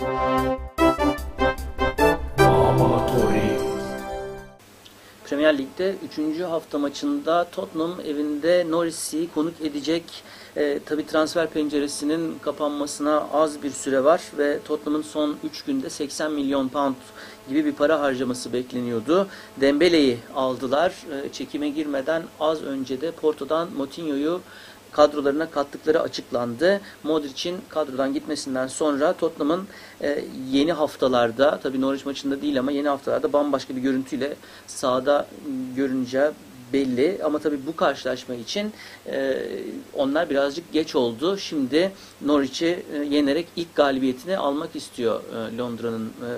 Premier Lig'de 3. hafta maçında Tottenham evinde Norwich'i konuk edecek. E, Tabi transfer penceresinin kapanmasına az bir süre var ve Tottenham'ın son 3 günde 80 milyon pound gibi bir para harcaması bekleniyordu. Dembele'yi aldılar. E, çekime girmeden az önce de Porto'dan Moutinho'yu kadrolarına kattıkları açıklandı. Modric'in kadrodan gitmesinden sonra Tottenham'ın e, yeni haftalarda, tabii Norwich maçında değil ama yeni haftalarda bambaşka bir görüntüyle sahada görüneceği belli ama tabii bu karşılaşma için e, onlar birazcık geç oldu. Şimdi Norwich'i e, yenerek ilk galibiyetini almak istiyor e, Londra'nın e,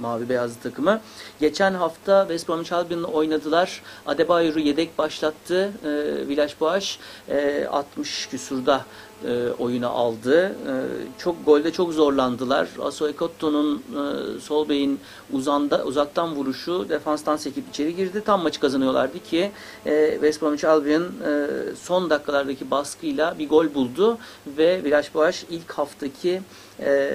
mavi beyazlı takımı. Geçen hafta West Bromwich Albion'la oynadılar. Adebayor'u yedek başlattı. E, Villas-Boas e, 60 küsurda e, oyuna aldı. E, çok golde çok zorlandılar. Aso Ekotto'nun e, sol beyin uzanda uzaktan vuruşu defanstan sekip içeri girdi. Tam maçı kazanıyorlardı ki e, West Bromwich Albion e, son dakikalardaki baskıyla bir gol buldu ve Villas-Boas ilk haftaki e,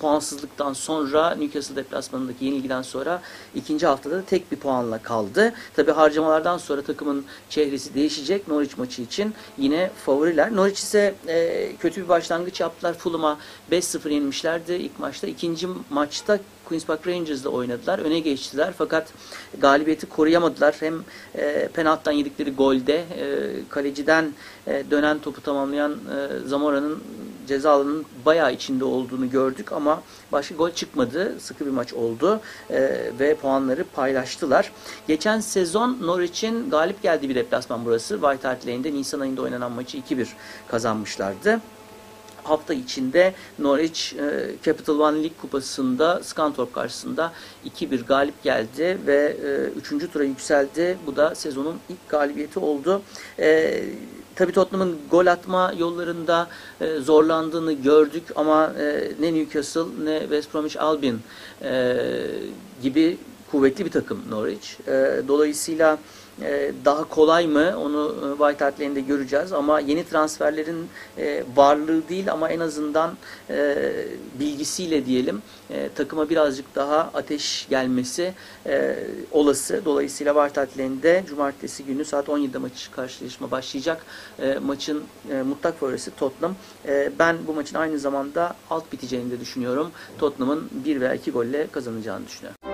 puansızlıktan sonra Newcastle deplasmanındaki yenilgiden sonra ikinci haftada da tek bir puanla kaldı. Tabi harcamalardan sonra takımın çehresi değişecek Norwich maçı için. Yine favoriler. Norwich ise e, kötü bir başlangıç yaptılar. Fulham'a 5-0 yenmişlerdi ilk maçta. İkinci maçta Queen's Park Rangers'la oynadılar. Öne geçtiler fakat galibiyeti koruyamadılar. Hem e, penaltıdan yedikleri golde e, kaleciden e, dönen topu tamamlayan e, Zamora'nın ceza alanının bayağı içinde olduğunu gördük ama başka gol çıkmadı. Sıkı bir maç oldu e, ve puanları paylaştılar. Geçen sezon Norwich'in galip geldiği bir deplasman burası. White Hart Lane'de Nisan ayında oynanan maçı 2-1 kazanmışlardı hafta içinde Norwich e, Capital One League kupasında Scunthorpe karşısında 2-1 galip geldi ve e, 3. tura yükseldi. Bu da sezonun ilk galibiyeti oldu. E, Tabi Tottenham'ın gol atma yollarında e, zorlandığını gördük ama e, ne Newcastle ne West Bromwich Albion e, gibi kuvvetli bir takım Norwich. E, dolayısıyla ee, daha kolay mı onu e, White Hart Lane'de göreceğiz ama yeni transferlerin e, varlığı değil ama en azından e, bilgisiyle diyelim takıma birazcık daha ateş gelmesi olası. Dolayısıyla White Hart cumartesi günü saat 17'de maç karşılaşma başlayacak. Maçın mutlak favorisi Tottenham. Ben bu maçın aynı zamanda alt biteceğini de düşünüyorum. Tottenham'ın 1 veya 2 golle kazanacağını düşünüyorum.